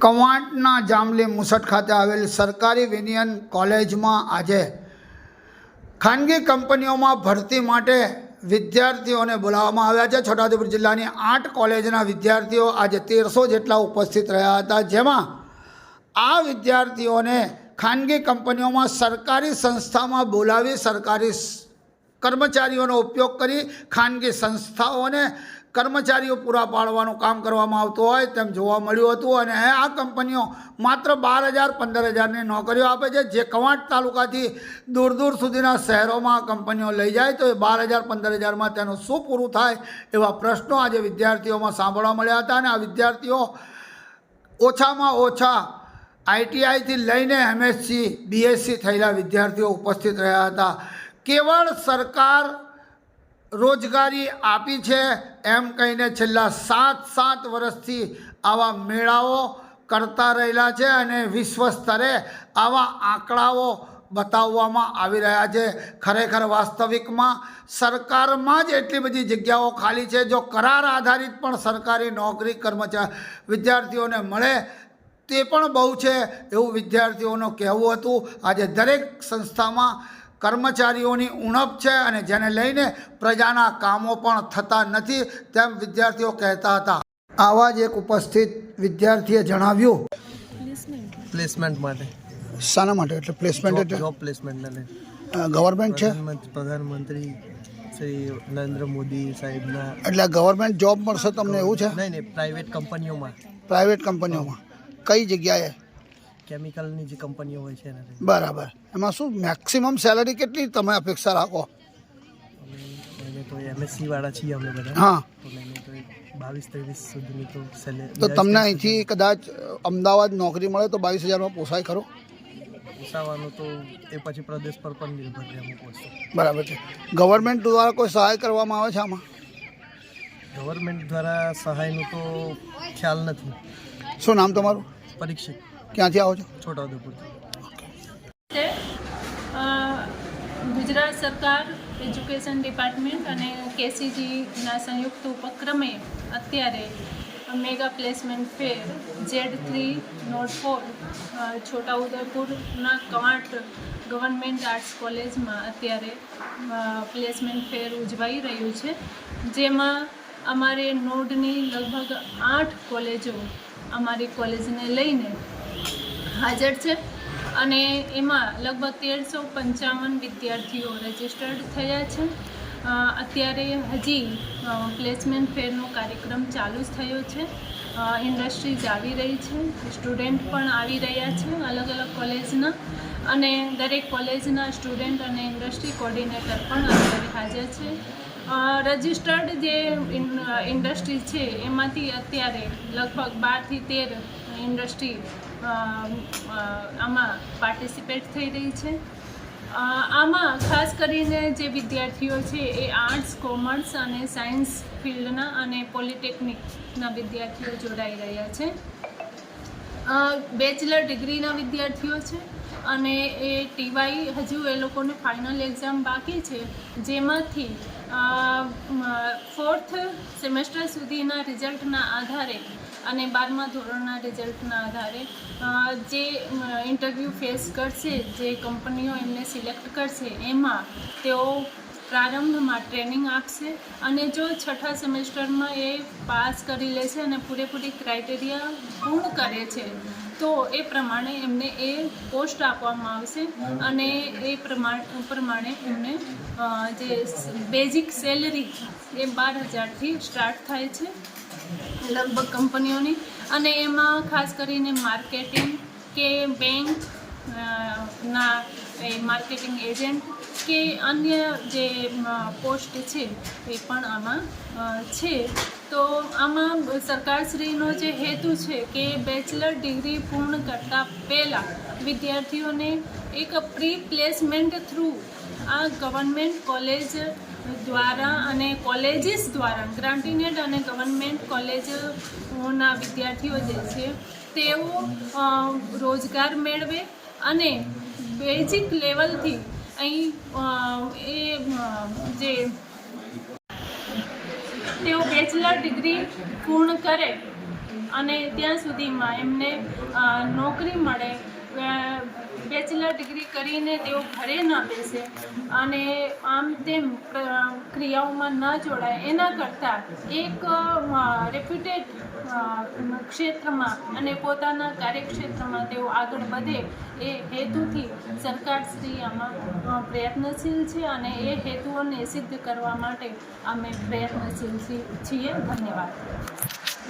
કવાંટના જામલી મુસટ ખાતે આવેલ સરકારી વિનિયન કોલેજમાં આજે ખાનગી કંપનીઓમાં ભરતી માટે વિદ્યાર્થીઓને બોલાવવામાં આવ્યા છે. છોટાઉદેપુર જિલ્લાની આઠ કોલેજના વિદ્યાર્થીઓ આજે તેરસો જેટલા ઉપસ્થિત રહ્યા હતા. જેમાં આ વિદ્યાર્થીઓને ખાનગી કંપનીઓમાં સરકારી સંસ્થામાં બોલાવી સરકારી કર્મચારીઓનો ઉપયોગ કરી ખાનગી સંસ્થાઓને કર્મચારીઓ પૂરા પાડવાનું કામ કરવામાં આવતું હોય તેમ જોવા મળ્યું હતું અને આ કંપનીઓ માત્ર બાર હજાર, પંદર હજારની નોકરીઓ આપે છે. જે કવાંટ તાલુકાથી દૂર દૂર સુધીના શહેરોમાં કંપનીઓ લઈ જાય તો એ બાર હજાર, પંદર હજારમાં તેનું શું પૂરું થાય એવા પ્રશ્નો આજે વિદ્યાર્થીઓમાં સાંભળવા મળ્યા હતા અને આ વિદ્યાર્થીઓ ઓછામાં ઓછા આઈટીઆઈથી લઈને એમએસસી, બીએસસી થયેલા વિદ્યાર્થીઓ ઉપસ્થિત રહ્યા હતા. કેવળ સરકાર રોજગારી આપી છે એમ કહીને છેલ્લા સાત સાત વર્ષથી આવા મેળાઓ કરતા રહેલા છે અને વિશ્વ સ્તરે આવા આંકડાઓ બતાવવામાં આવી રહ્યા છે. ખરેખર વાસ્તવિકમાં સરકારમાં જ એટલી બધી જગ્યાઓ ખાલી છે. જો કરાર આધારિત પણ સરકારી નોકરી કર્મચારી વિદ્યાર્થીઓને મળે, તે પણ બહુ છે એવું વિદ્યાર્થીઓનું કહેવું હતું. આજે દરેક સંસ્થામાં કર્મચારીઓની ઉણપ છે અને જેને લઈને પ્રજાના કામો પણ થતા નથી તેમ વિદ્યાર્થીઓ કહેતા હતા. આવા જ એક ઉપસ્થિત વિદ્યાર્થીએ જણાવ્યું. પ્લેસમેન્ટ માટે. શાના માટે? એટલે પ્લેસમેન્ટ જોબ એટલે? જોબ પ્લેસમેન્ટ ગવર્મેન્ટ છે? પ્રધાનમંત્રી પ્રધાનમંત્રી શ્રી નરેન્દ્ર મોદી સાહેબના એટલે ગવર્મેન્ટ જોબ મળશે તમને એવું છે? નહીં નહીં પ્રાઇવેટ કંપનીઓમાં. પ્રાઇવેટ કંપનીઓમાં. કઈ જગ્યાએ? કેમિકલની જે કંપનીઓ હોય છે બરાબર. એમાં શું મેક્સિમમ સેલરી કેટલી તમે અપેક્ષા રાખો? અમે તો એમએસસી વાળા છીએ અમે બધા. હા. બાવીસ ત્રેવીસ સુધીની તો તમને અહીંથી કદાચ અમદાવાદ નોકરી મળે તો બાવીસ હજારમાં પોસાય ખરો? ઉસાવાનું તો એ પછી પ્રદેશ પર પણ નિર્ભર રહે અમુક વસ્તુ. બરાબર છે. ગવર્મેન્ટ દ્વારા કોઈ સહાય કરવામાં આવે છે આમાં? ગવર્મેન્ટ દ્વારા સહાયનું તો ખ્યાલ નથી. શું નામ તમારું? પરીક્ષિત. ક્યાંથી આવો છો? છોટાઉદેપુર ગુજરાત સરકાર એજ્યુકેશન ડિપાર્ટમેન્ટ અને કેસીજીના સંયુક્ત ઉપક્રમે અત્યારે mega placement fair Z three note four છોટાઉદેપુરના Kavant government arts કોલેજમાં અત્યારે પ્લેસમેન્ટ ફેર ઉજવાઈ રહ્યું છે. જેમાં અમારે નોડની લગભગ આઠ કોલેજો અમારી કોલેજને લઈને હાજર છે અને એમાં લગભગ તેરસો પંચાવન વિદ્યાર્થીઓ રજિસ્ટર્ડ થયા છે. અત્યારે હજી પ્લેસમેન્ટ ફેરનો કાર્યક્રમ ચાલુ જ થયો છે. ઇન્ડસ્ટ્રીઝ આવી રહી છે. સ્ટુડન્ટ પણ આવી રહ્યા છે અલગ અલગ કોલેજના અને દરેક કોલેજના સ્ટુડન્ટ અને ઇન્ડસ્ટ્રી કોર્ડિનેટર પણ અત્યારે હાજર છે. રજિસ્ટર્ડ જે ઇન્ડસ્ટ્રી છે, એમાંથી અત્યારે લગભગ બારથી તેર ઇન્ડસ્ટ્રી આમાં પાર્ટિસિપેટ થઈ રહી છે. આમાં ખાસ કરીને જે વિદ્યાર્થીઓ છે એ આર્ટ્સ કોમર્સ અને સાયન્સ ફિલ્ડના અને પોલિટેકનિકના વિદ્યાર્થીઓ જોડાઈ રહ્યા છે. બેચલર ડિગ્રીના વિદ્યાર્થીઓ છે અને એ ટીવાય હજુ એ લોકોને ફાઇનલ એક્ઝામ બાકી છે. જેમાંથી ફોર્થ સેમેસ્ટર સુધીના રિઝલ્ટના આધારે અને બારમા ધોરણના રિઝલ્ટના આધારે જે ઇન્ટરવ્યૂ ફેસ કરશે, જે કંપનીઓ એમને સિલેક્ટ કરશે, એમાં તેઓ પ્રારંભમાં ટ્રેનિંગ આપશે અને જો છઠ્ઠા સેમેસ્ટરમાં એ પાસ કરી લેશે અને પૂરેપૂરી ક્રાઇટેરિયા પૂર્ણ કરે છે, તો એ પ્રમાણે એમને એ પોસ્ટ આપવામાં આવશે અને એ પ્રમાણે પ્રમાણે એમને જે બેઝિક સેલરી એ બાર હજારથી સ્ટાર્ટ થાય છે. લગભગ કંપનીઓની. અને એમાં ખાસ કરીને માર્કેટિંગ કે બેંક ના, એ માર્કેટિંગ એજન્ટ કે અન્ય જે પોસ્ટ છે, એ પણ આમાં છે. તો આમાં સરકારશ્રીનો જે હેતુ છે કે બેચલર ડિગ્રી પૂર્ણ કરતાં પહેલાં વિદ્યાર્થીઓને એક પ્રી પ્લેસમેન્ટ થ્રુ આ ગવર્મેન્ટ કોલેજ દ્વારા અને કોલેજીસ દ્વારા, ગ્રાન્ટીનેડ અને ગવર્મેન્ટ કોલેજના વિદ્યાર્થીઓ જે છે, તેઓ રોજગાર મેળવે અને બેઝિક લેવલથી અહીં એ જે તેઓ બેચલર ડિગ્રી પૂર્ણ કરે અને ત્યાં સુધીમાં એમને નોકરી મળે બેચલર ડિગ્રી કરીને તેઓ ઘરે ન બેસે અને આમ તેમ ક્રિયાઓમાં ન જોડાય. એના કરતાં એક રેપ્યુટેડ ક્ષેત્રમાં અને પોતાના કાર્યક્ષેત્રમાં તેઓ આગળ વધે એ હેતુથી સરકારશ્રી આમાં પ્રયત્નશીલ છે અને એ હેતુઓને સિદ્ધ કરવા માટે અમે પ્રયત્નશીલ છીએ. ધન્યવાદ.